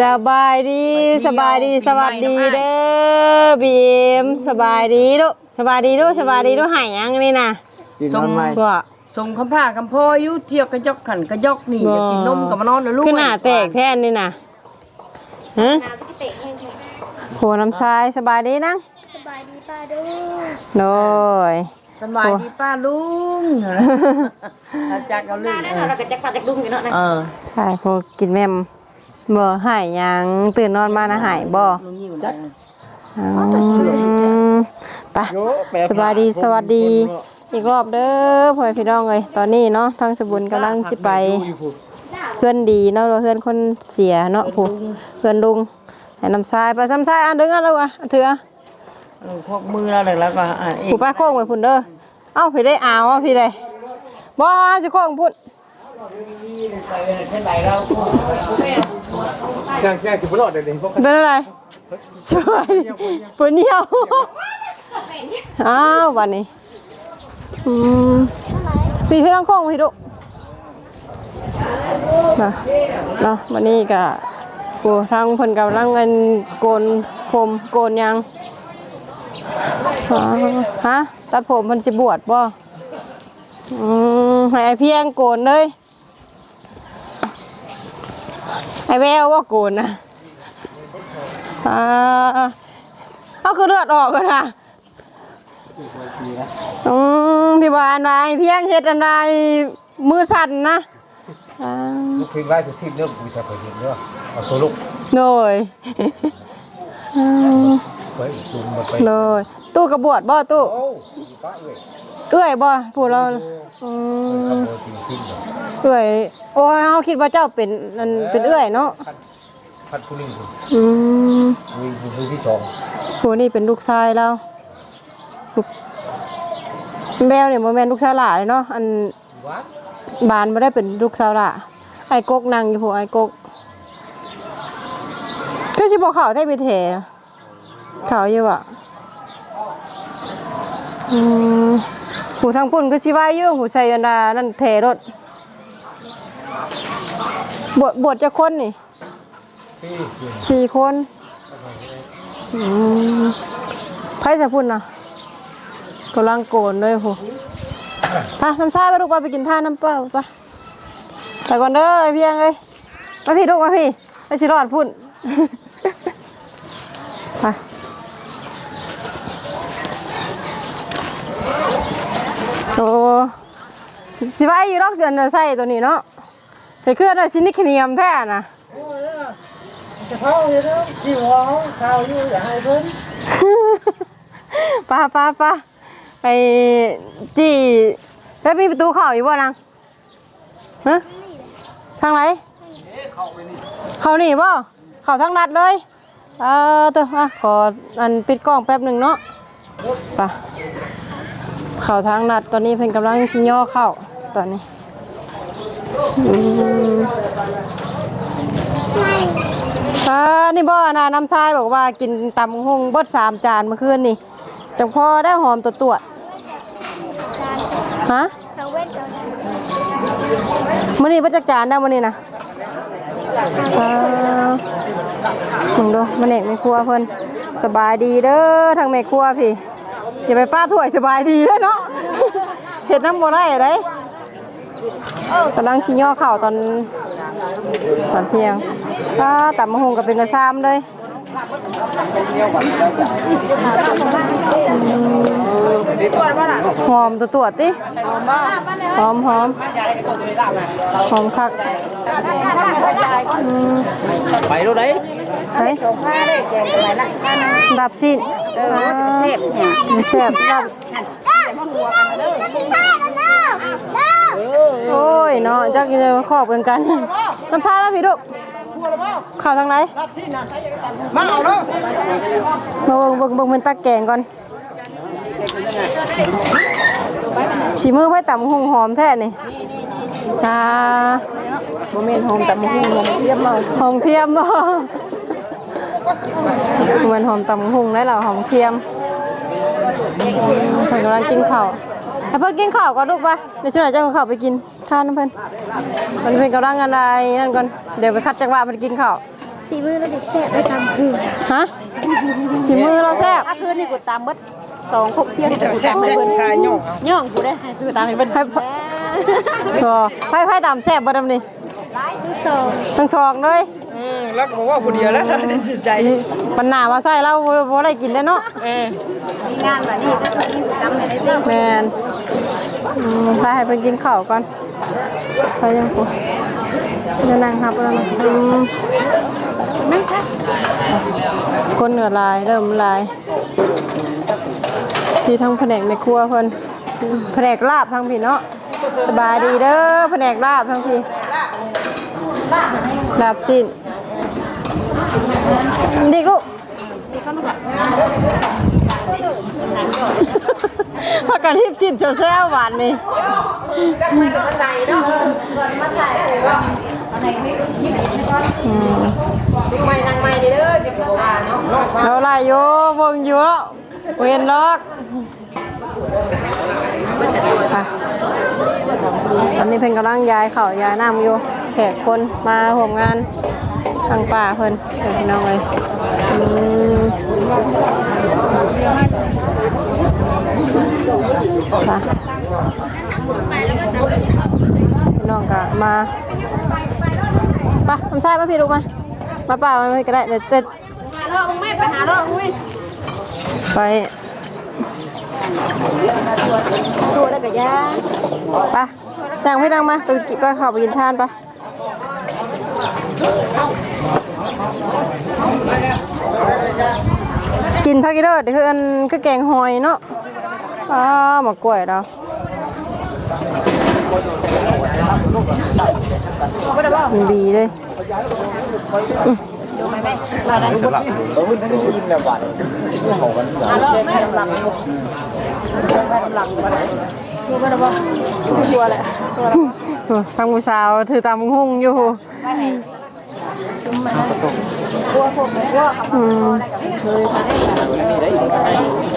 สบายดีสบายดีสวัสดีเด้อบีเอ็มสบายดีลูกสบายดีลูกสบายดีลูกหายยังนี่นะกินนอนไหมว่าส่งคำผ้าคำพ่ออยู่เที่ยวกระจกขันกระจกนี่บ่อยากกินนมกับมานอนแล้วลูกขึ้นหน้าแตกแท่นนี่นะฮะโหน้ำชายสบายดีนะสบายดีป้าด้วยโดยสบายดีป้าลุงอาจากเอาเลยเออเราก็จะฝากจะดุ้งอยู่เนาะนะเออใช่พวกกินแม่ม บ่หายยังตื่นนอนมานะหายบ่ลุงยิ่งจัดอืมไป สบายดีสวัสดี อีกรอบเด้อพ่อแม่พี่น้องเอ้ยตอนนี้เนาะทางสบุญกำลังสิไปเพื่อนดีเนาะหรือว่าเพื่อนคนเสียเนาะผู้เพื่อนลุงให้น้ำทรายไปน้ำทรายอะดึงเอะแล้วอะถืออะเออพวกมือเราเลยแล้วก็อ่านเองผู้ป้าโค้งไปพุ่นเด้อ เอ้าพี่ได้อ่าวอะพี่ได้บ่จะโค้งพุ่น แจ้งแจ้งสิบรอดเดี๋ยวนี้พวกเป็นอะไรช่วยปวดเหนียวอ้าววันนี้อืมพี่พี่ต้องค้งพี่ดุนะเนาะวันนี้ก็กูทางเพิ่นกำลังเงินโกนผมโกนยังฮะตัดผมเพิ่นสิบวชบ่อืมให้ไอ้เพียงโกนเลย ไอ้แววว่าโกนนะอ่าเอาคือเลือดออกกันนะอืมที่บ้านนายเพียงเฮ็ดอันใดมือสั่นนะอ่าลูกทิ้งไว้จะทิ้งเรื่องกูจะไปเห็นเรื่องเอาตัวลูกโดยอืมไว้จุ่มมาไปโดยตู้กระบวดบ่ตู้โอ้ยป้า เอ้ยเอื้อยบ่ผู้เราอืขมโมยจริงจริงเลยเอื้อยโอ้ยเฮาคิดว่าเจ้าเป็นอันเป็นเอื้อยเนาะพัดผู้นี้อืมมีผู้ที่สองผู้นี่เป็นลูกชายเราลูกแมวเนี่ยบ่แม่นลูกชายหลาเลยเนาะอันวัดบานไม่ได้เป็นลูกสาวละไอ้กกนั่งอยู่ผู้ไอ้กกก็ชิบอกเขาได้ไปเทเขาอยู่อะอืม หูทางปุ่นก็ชิว่าอยู่หูชัยยันดานั่นเทรถบวชบวชจะคนนี่ที่สี่คนอืมไพ่จะพุ่นนะกำลังโกนเลยผู้ไปน้ำชาไปลูกไปไปกินท่าน้ำเปล่าไปไปก่อนเด้อไอเพียงเลยมาพี่ลูกมาพี่ไปสิรอดพุ่นไป โอ้สิไปอยู่รอกเดือนเดือนใส่ตัวนี้เนาะเฮ้ยเคลื่อนอะไรชิ้นนี้ขเนียมแท้น่ะป้าป้าป้าไปจีแล้วมีประตูเข้าอยู่บ่นางฮะทางไหนเข้านี่บ่เข้าทางนัดเลยเออตัวอะขออันปิดกล้องแป๊บหนึ่งเนาะไป่ะ เข้าทางนัดตอนนี้เพิ่นกำลังชิย่อเข้าตอนนี้อ่านี่บ่น่ะน้ำทรายบอกว่ากินตำหงเบดสามจานเมื่อคืนนี่จังพอได้หอมตัวตัวจฮะเขาเว้นเขาได้มื้อนี้เบ่จักจานได้มื้อนี้นะมึงดูมันเอกแม่ครัวเพิ่นสบายดีเด้อทางแม่ครัวพี่ อย่าไปป้าถ้วยสบายดีเด้อเนาะเฮ็ดน้ำบ่ได้เด้กำลังชิย่อข้าตอนตอนเที่ยงป้าตำมะฮงก็เป็นกระซ้ำเลยหอมตัวตัวจติหอมหอมหอมคักไปรู้ไหนไหนดับสิ้นเสพเสพดับโอ้ยเนาะจักจะมาขอบกันกันน้ำชาแล้วพี่ลูกข่าวทางไหนมาเอาเนาะมาเบิ่งเบิ่งเบิ่งเป็นตาแกงก่อนสีมือไว้ต่ำหงหอมแท้นี่อ่าบ่แม่นหอมต่ำหงหอมเทียมเอาหอมเทียมบ่ เหมือนหอมต่ำหงได้แล้วหอมเทียมเพิ่นกำลังกินข้าวให้เพิ่นกินข้าวก่อนลูกไปเดี๋ยวช่วยเจ้าของข้าวไปกินทานน้ำเพิ่นเพิ่นเพิ่นกำลังอะไรนั่นก่อนเดี๋ยวไปคัดจังหวะเพิ่นกินข้าวสีมือเราดิแซ่บไปทำคือฮะสีมือเราแซ่บถ้าคืนนี่กูตามเบิดสองครบเที่ยงแต่แซ่บแซ่บชายย่องย่องกูได้คือตามให้เบิดให้พอไพ่ไพ่ตามแซ่บบ่ดำนี่ทั้งสองทั้งสองเลย อืมแล้วก็บอกว่าผู้เดียวแล้วจิตใจ ปัญหามาใส่เราบ่บ่ได้กินได้เนาะเออมีงานแบบนี้ก็คือนี่ตามให้ได้เต็มแมนอืมไปให้เพิ่นกินข้าวก่อนไปยังกูจะนั่งครับแล้วนะอืมคนเหนือหลายเริ่มหลายพี่ทั้งแผนกแม่ครัวเพิ่นแผนกลาบทั้งพี่เนาะสบายดีเด้อแผนกลาบทั้งพี่ลาบสิ้น ดิกลูกพักกันทิพย์สิ้นเชียวแซวหวานนี่อืมเอาไรโยเบิ่งอยู่แล้วเวียนล็อก ไปตอนนี้เพิ่นกำลังย้ายเข่าวย้ายน้ำอยู่แขกคนมาร่วมงานทางป่าเพิ่นเพิ่นพี่น้องเลยอืมค่ะพี่น้องก็มาไปทำใช่ป่ะพี่ลูกมามาป่ามาไม่ก็ได้เดี๋ยวเด็ดลองไม่ไป ตัวแล้วก็ยาไปดังพี่ดังมาไปกินไปข้าวไปกินทานไปกินพักกินเด้อเดี๋ยวคืออันคือแกงหอยเนาะอ้าหมากกล้วยเรามันบีเลย หลองไม่กำลังกำลังมาไหนตัวก็ได้บ่ตัวแหละตัวโอ้ทางผู้สาวถือตามหุ่งอยู่อืม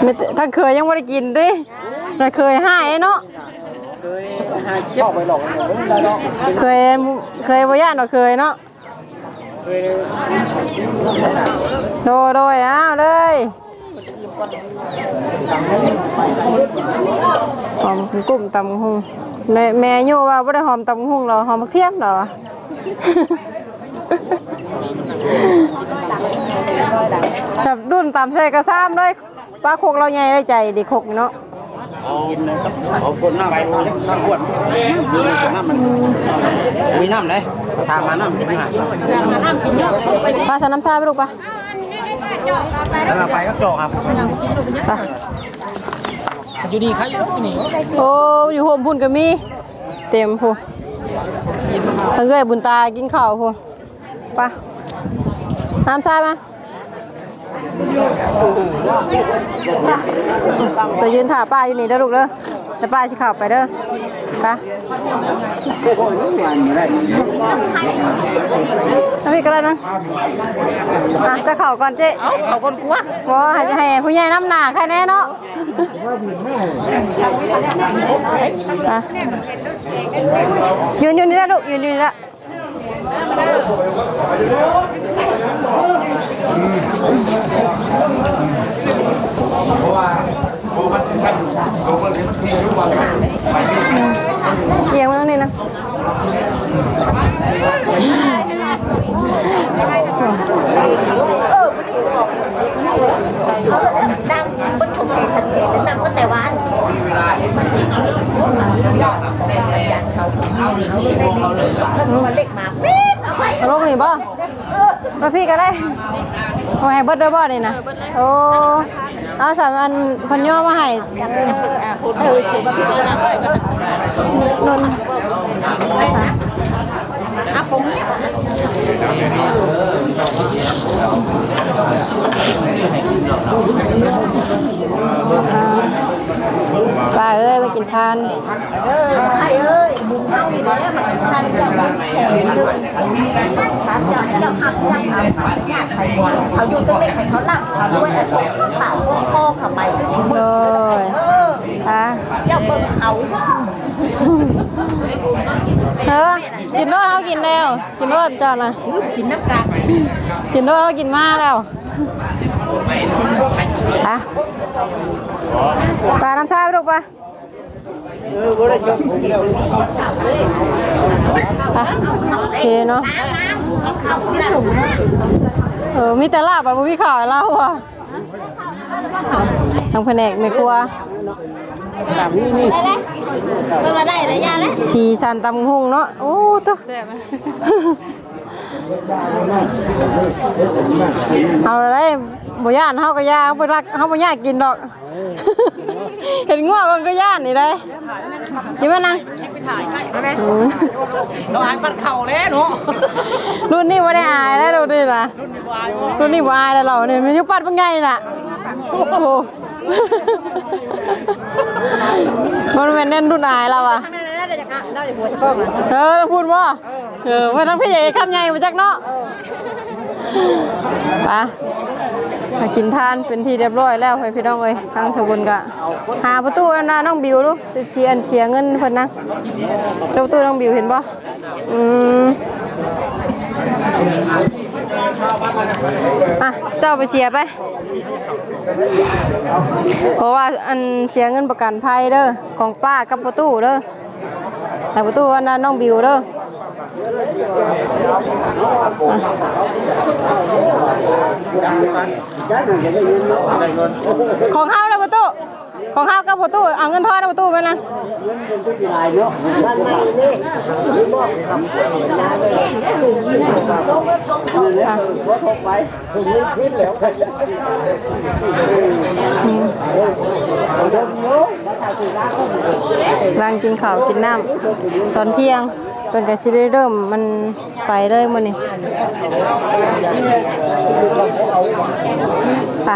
ไม่แต่ถ้าเคยยังไม่ได้กินดิแต่เคยให้เนาะเข้าไปหลอกได้หรอกเคยเคยบ่ย่านว่าเคยเนาะโดยโดยอ้าวเลย หอมกุ้มตำหุ่งแม่แม่อยู่ว่าบ่ได้หอมตำหุ่งหรอหอมมักเทียมหรอแบบรุ่นตามใส่กระซ้ำเลยปลาโคกเราใหญ่ได้ใจดีโคกเนาะกินเลยครับเอาคนน้ำไปน้ำขวดดูในน้ำมันมีน้ำไหนตามมาน้ำไม่หายปลาใส่น้ำชาไปลูกปะถ้า เราไปก็จอกครับอยู่ดีใครอยู่นี่โอ้อยู่โฮมพุ่นก็มี เต็มพูทั้งเอ้ยบุญตากินข้าวพูไปน้ำชาม ตัวยืนถ่าป้าอยู่นี่เด้อลูกเด้อแล้วป้าสิเขับไปเด้อไปน้ำพี่ก็ได้นะอะจะเข่าก่อนเจ๊เอาเขาคนกลัวบ่ให้ให้ผู้ใหญ่น้ำหนาใครแน่เนาะอะยืนยู่นี่ละลูกยืนยู่นี่ละเอียงมาตรงนี้นะ ดังบนถูกเทสันเทนดังก็แต่วาน มันเล็กมาปี๊ดเอาไปลงนี่บ่มาพี่ก็ได้เอาให้เบิดด้วยบ่นี่นะโอ้เอาสามอันพันย่อมาให้นนอะผม ป้าเอ้ยไปกินทานไอ้เอ้ยบุญเฮานี่แหละมันทานเจ้ามันแข็งถามเจ้าเจ้าหักเจ้าเอาญาติเขาเขาอยู่ตรงนี้ให้เขาลักเขาด้วยแต่ส่งข้าวพ่อเขาไปคือโดยเอออะเจ้าเบิ่งเขาเออกินโลดเขากินแล้ว กินโลดจ้านะกินน้ำกันกินโลดเขากินมาแล้ว อะปลาน้ำชาไปลูกปะอะโอเคเนาะเข้าที่สูงเออมีแต่ลาบอะบ่มีข่าวให้เราอะทางแผนกไม่กลัวแบบนี้นี่ได้แล้วมันมาได้ระยะแล้วชีชันตำหุงเนาะโอ้ตัว เอาอะไรบ่ย่านเฮาก็ย่าเฮาบ่รักเฮาบ่อยากกินดอก เห็นงัวกันก็ย่านนี่ได้นี่มานั่งอืมเราหางปัดเข่าแล้วเนาะรุ่นนี้บ่ได้อายแล้วรุ่นนี้นะรุ่นนี้บ่อายแล้วเราเนี่ยมันอยู่ปัดเป็นไงน่ะโอ้โหมันเป็นเน่นรุ่นอาย เราอะเออพูดว่าเออว่าทั้งพี่ใหญ่คำใหญ่มาจากเนาะไปมากินทานเป็นที่เรียบร้อยแล้วพี่น้องเอ้ยทางสบุนกะหาประตูนนะน้องบิวดูสิเชียร์เชียร์เงินเพิ่นนะเจ้าประตูน้องบิวเห็นปะอืมอะเจ้าไปเชียร์ไปเพราะว่าอันเชียร์เงินประกันภัยเด้อของป้ากับประตูเด้อ แต่ประตูอันนั้นน้องบิวเด้อของเฮาเลยประตู ของเฮากับประตูเอาเงินทอนเอาประตูไปนะร่างกินข้าวกินน้ำตอนเที่ยงเป็นกะชิได้เริ่มมันไปเลยมันนี่ไป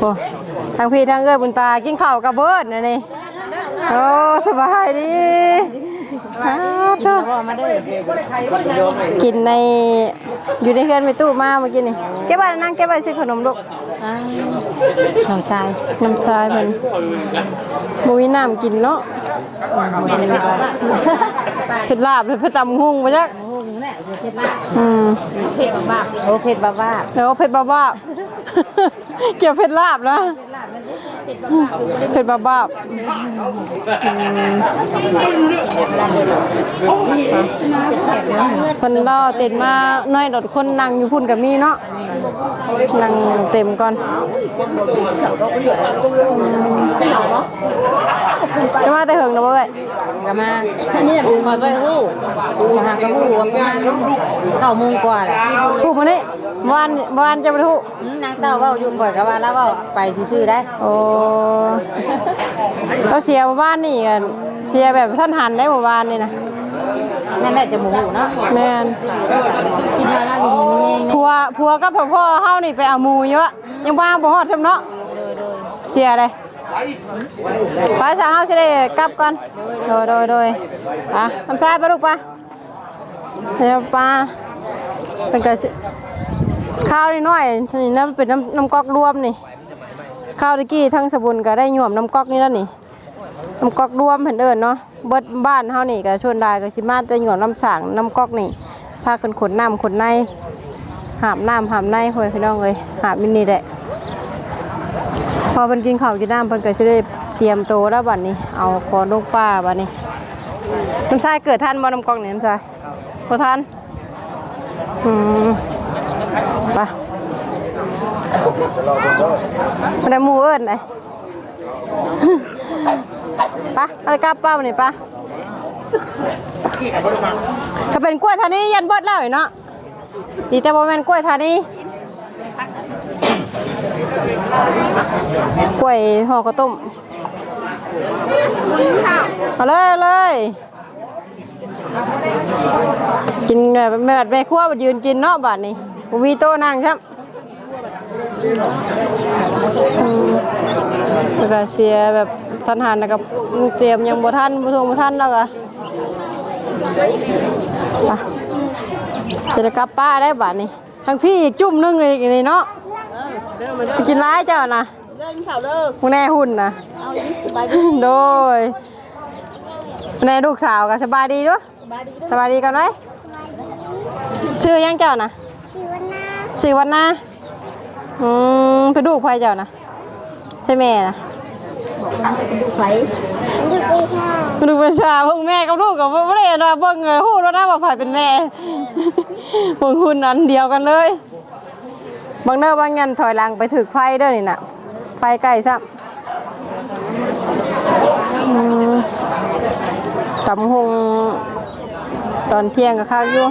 โอ้ ทางพี่ทางเอ้ยบุญตากินข้าวกับเบิร์ดนี่นี่โอ้สบายดีอ้าวเจ้ากินในอยู่ในเฮือนไปตู้มาเมื่อกี้นี่เก็บไว้นั่งเก็บไว้ซื้อขนมลูกน้องชายน้ำชายมันบ่มีน้ำกินเนาะเผ็ดลาบเลยเผ็ดตำหุ่งมาจักโอ้โหเนี่ยเผ็ดมากอืมเผ็ดบ้าโอ้เผ็ดบ้าบ้าแล้วเผ็ดบ้าบๆเกี่ยวเผ็ดลาบนะ เผ็ดบ้าบๆอืมคนเราเต็มมาน้อยดอดคนนั่งอยู่พุ่นกับมีเนาะนั่งเต็มก่อนจะมาแต่เหิงนะเว้ยก็มาแค่นี้คอยไปหู้มาหากระหู้ประมาณเก้าโมงกว่าแหละพูดมานี่ วานวานจะไปทุอืมนางเต้าเว้าอยู่ข่อยก็ว่าแล้วเว้าไปซื่อๆได้โอ้เราเชียร์หมู่บ้านนี่กันเชียร์แบบท่านหันได้หมู่บ้านนี่นะนั่นแหละจะหมูเนาะแม่นกินมาแล้วดีๆนี่ผัวผัวกับพ่อพ่อเฮานี่ไปเอาหมูเยอะยังบ้าบ่ฮอดซำเนาะโดยโดยเชียร์เลยไปสาวเฮาสิได้กลับก่อนโดยโดยโดยอะทำซ้ายไปลูกไปเดี๋ยวปลาเป็นก็สิ ข้าวนิดหน่อยนี่น้ำเป็นน้ำน้ำก๊อกรวมนี่ ข้าวตะกี้ทั้งสบุนก็ได้หย่วมน้ำก๊อกนี่แล้วนี่น้ำก๊อกรวมเพิ่นเอิ้นเนาะเบิดบ้านเฮานี่ก็ชวนได้ก็สิมาแต่หย่วมน้ำฉางน้ำก๊อกนี่พากันขนน้ำขนในหามน้ำหามในพ่อแม่พี่น้องเอ้ยหามมินี่แหละพอเพิ่นกินข้าวกินน้ำเพิ่นก็สิได้เตรียมโตแล้วบัดนี้ เอาคอลูกป้าบัดนี้น้ำชายเกิดทันบ่น้ำก๊อกนี่น้ำชายบ่ทันอืม ไปมาได้หมูเอิ้นไดปะอะไรกลับป้าวันนี้ปะถ้าเป็นกล้วยทานี้ยันเบิดแล้วอีกเนาะดีแต่บ่แม่นกล้วยทานี้กล้วยห่อกระตุ้มเอาเลยเลยกินแบบแม่แบบแม่ครัวบัดยืนกินเนาะบัดนี้ บ่มีโต๊ะนั่งครับอืมแล้วก็เชียร์แบบสันหันแล้วก็เตรียมยังบ่ทันบ่ทงบ่ทันแล้วก็ไปจะได้กลับป้าได้บาดนี้ทั้งพี่อีกจุ่มหนึงอีกนี่เนาะไปกินร้ายเจ้านะเล่นข่าวเลิกมึงแน่หุ่นนะเอาดิสบายโดยในลูกสาวก็สบายดีด้วยบายดีสบายดีกันไหมชื่อยังเจ้านะ ชื่อวันนาอืมเป็นลูกใครเจ้านะใช่แม่นะดูไฟลูกประชาเพิ่งแม่กับลูกกับไม่ได้นะเบิ่งเลยหูแล้วนะว่าใครเป็นแม่เบิ่งหุ่นอันเดียวกันเลยบางเด้อบางยันถอยหลังไปถึกไฟเด้อนี่น่ะไฟใกล้ซ้ำอืมตำหงตอนเที่ยงกับข้าวอยู่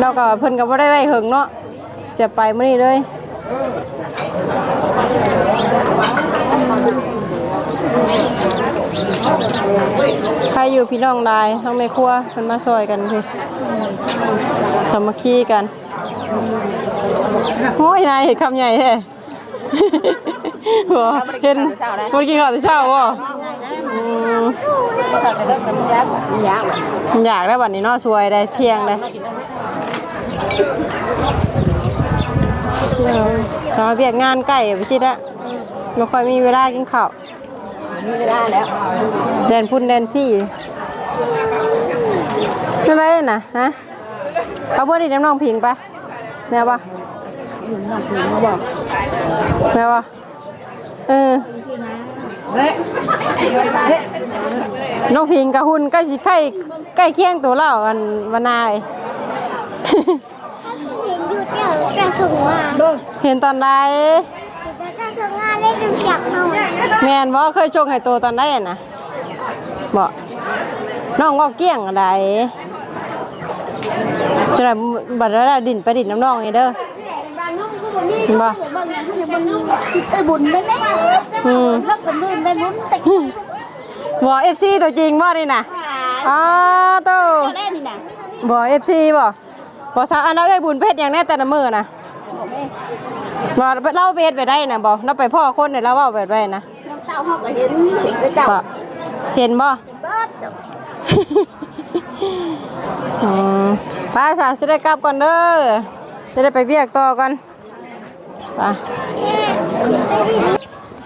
เราก็เพิ่นก็บ่ได้ไว้หึงเนาะจะไปมื้อนี้เลยใครอยู่พี่น้องลายทั้งแม่ครัวเพิ่นมาซอยกันพี่สามัคคีกันโอ้ยนายเห็นคำใหญ่แท้บ่เห็นบ่กินข้าวแต่เช้าบ่อื มตัดไปแล้วมันยากยากมันอยากได้บัดนี้เนาะช่วยได้เที่ยงได้เราเบียกงานใกล้ไปสิละไม่ค่อยมีเวลากินข้าวมีเวลาแล้วเดินพุ่นเดินพี่อะไรน่ะฮะเอาเบอร์ดิน้ำน้องพิงไปแม่ปะน้องผิงมาบอกแม่ปะเออ น้องพิงกับหุ่นใกล้สิใกล้ใกล้เคียงตัวเราอันวันนายเห็นอยู่เดี๋ยวจะส่งมาเห็นตอนใดเดี๋ยวจะส่งมาเล่นจักหน่อยแมนบ่เคยชกให้โตตอนใดอะนะบ่น้องก็เกี้ยงอะไรจะได้บัดแล้วดินไปดินน้ำน้องไงเด้อเห็นบ่ ไอ้บุญได้แล้วอืมแล้วก็ลื่นได้ลุ้นแต่บ่เอฟซีตัวจริงบ่นี่น่ะอ้าโตได้นี่นะบ่เอฟซีบ่บ่ซะอันนั้นเอ้ยบุญเพชรอย่างแน่แต่ละมื้อน่ะบ่เล่าไปเฮ็ดไปได้น่ะบ่เราไปพ่อคนเนี่ยเราเว้าแบบไรนะน้ำเต้าเขาก็เห็นสิ่งไปเจ้าบ่เห็นบ่เบิดเจ้าอืมไป้าสาวสิได้กลับก่อนเด้อจะได้ไปเวียกต่อก่อนไป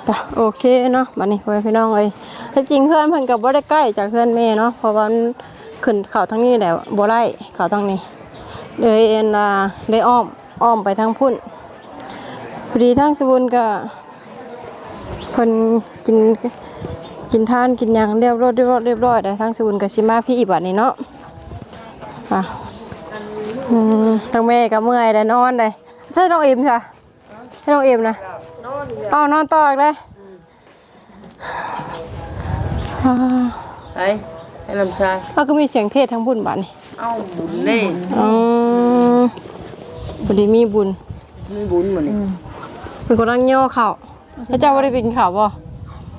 ไปโอเคเนาะบัดนี้พ่อแม่พี่น้องเอ้ยถ้าจริงเพื่อนเพิ่นก็บ่ได้ใกล้จากเพื่อนแม่เนาะเพราะว่าขึ้นเขาทางนี้แหละบ่ไล่เขาทางนี้เลยเอ็นาได้อ้อมอ้อมไปทางพุ่นพอดีทางสบุญก็เพิ่นกินกินทานกินยังเรียบร้อยเรียบร้อยเรียบร้อยได้ทางสบุญก็สิมาพี่อีบัดนี้เนาะอะอืมทั้งแม่กับเมื่อยได้นอนได้ใช่น้องเอ็มใช่ ให้น้องเอ็มนะเอานอนต่ออีกเลยอ่าไอ้ไอ้ลำชายเอาก็มีเสียงเทศทั้งบุญบัดนี่เอ้าบุญเน่อืมพอดีมีบุญมีบุญหมดนี่เป็นคนรังย่อเข่าวพระเจ้าไม่ได้ไปกินข้าวบ่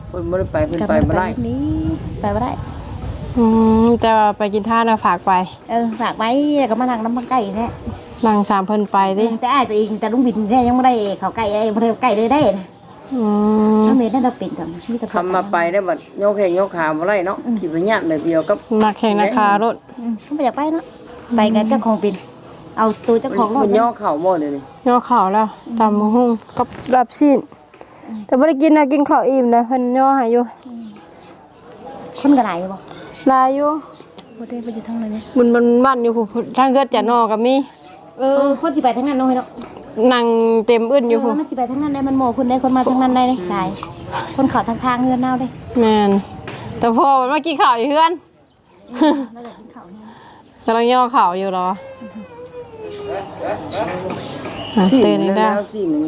เพิ่นบ่ได้ไปเพิ่นไปบ่ได้นี้ไปบ่ได้อืมแต่ว่าไปกินท่านะฝากไป เออฝากไว้แล้วก็มาทางน้ำมันไก่แท้ นั่งสามเพิ่นไปดิแต่อ้ายตัวเองแต่ลุงบินเนี่ยยังไม่ได้เขาไก่ไอ้บ่ได้ไก่เลยได้นะอืมน้ำเมย์นั่นเราเป็นก่อนมีแต่คำมาไปได้บัดโยกแข้งโยกขาบ่ได้เนาะขี่ไปญาติแบบเดียวกับนักแข่งนาคารถอืมเขาไม่อยากไปเนาะไปกับเจ้าของเป็นเอาตัวเจ้าของรถมันย่อเข่าหมดเลยนี่ย่อเข่าวแล้วตำมะฮุ่งกับรับชิ้นแต่ไม่ได้กินนะกินข้าวอิ่มนะเพิ่นย่อใหาอยู่คนกระไรบ่ลายอยู่บ่ได้ไปอยู่ทางไหนเนี่ยมันมันบ้านอยู่ผู้ทางเกิดจะนอกับมี เออคนสิไปทางนั้นเนาะเนาะนั่งเต็มอึ้นออยู่ยู่ผู้มันสิไปทางนั้นได้มันโมคนได้คนมาทางนั้นได้เลยหลายคนเขาทางทางเฮือนเน่าได้แม่นแต่พอมันมากินข้าวอยู่เพื่อน แล้วก็กินข้าวเนี่ยกำลังย่อข่าวอยู่เหรออะเตือนอีกแล้แล้ววสิหนึง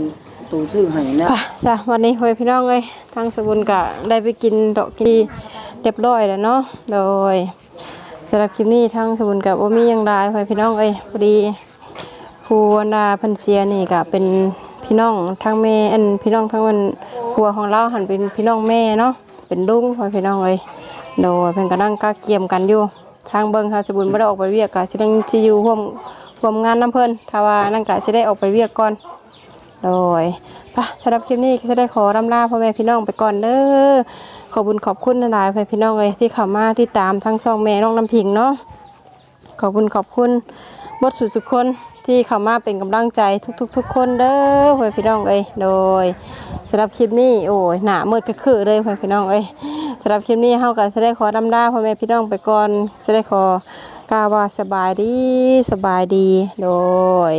ตูซื้อให้นะป่ะจ้ะวันนี้เฮ้ยพี่น้องเอ้ยทางสบุญกะได้ไปกินดอกกีเรียบร้อยแล้วเนาะโดยสำหรับคลิปนี้ทางสบุญกับว่ามีหยังได้เฮ้ยพี่น้องเอ้ยพอดี ครูวนาพันเชียนี่กะเป็นพี่น้องทั้งแม่อันพี่น้องทั้งวันครัวของเราหันเป็นพี่น้องแม่เนาะเป็นลุงเฮ้ยพี่น้องเอ้ยโดยเพิ่นก็นั่งก้าเกียมกันอยู่ ทางเบิ่งค่ะสบุญบ่ได้ออกไปเวียกกะสิยังสิอยู่ร่วมร่วมงานน้ำเพิ่นถ้าว่านั่นกะสิได้ออกไปเวียกก่อนโดยปะสำหรับคลิปนี้ก็จะได้ขอรำลาพ่อแม่พี่น้องไปก่อนเด้อขอบุญขอบคุณหลายๆพ่อแม่พี่น้องเลยที่เข้ามาที่ตามทั้งช่องแม่น้องน้ำพิงเนาะขอบคุณขอบคุณบทสุดสุดคน ที่เข้ามาเป็นกำลังใจทุกๆทุกคนเด้อพ่อพี่น้องเอ้ยโดยสำหรับคลิปนี้โอ้ยหนามืดก็คือเลยพ่อพี่น้องเอ้ยสำหรับคลิปนี้เฮาก็จะได้ขอดำดาพ่อแม่พี่น้องไปก่อนจะได้ขอกล่าวว่าสบายดีสบายดีโดย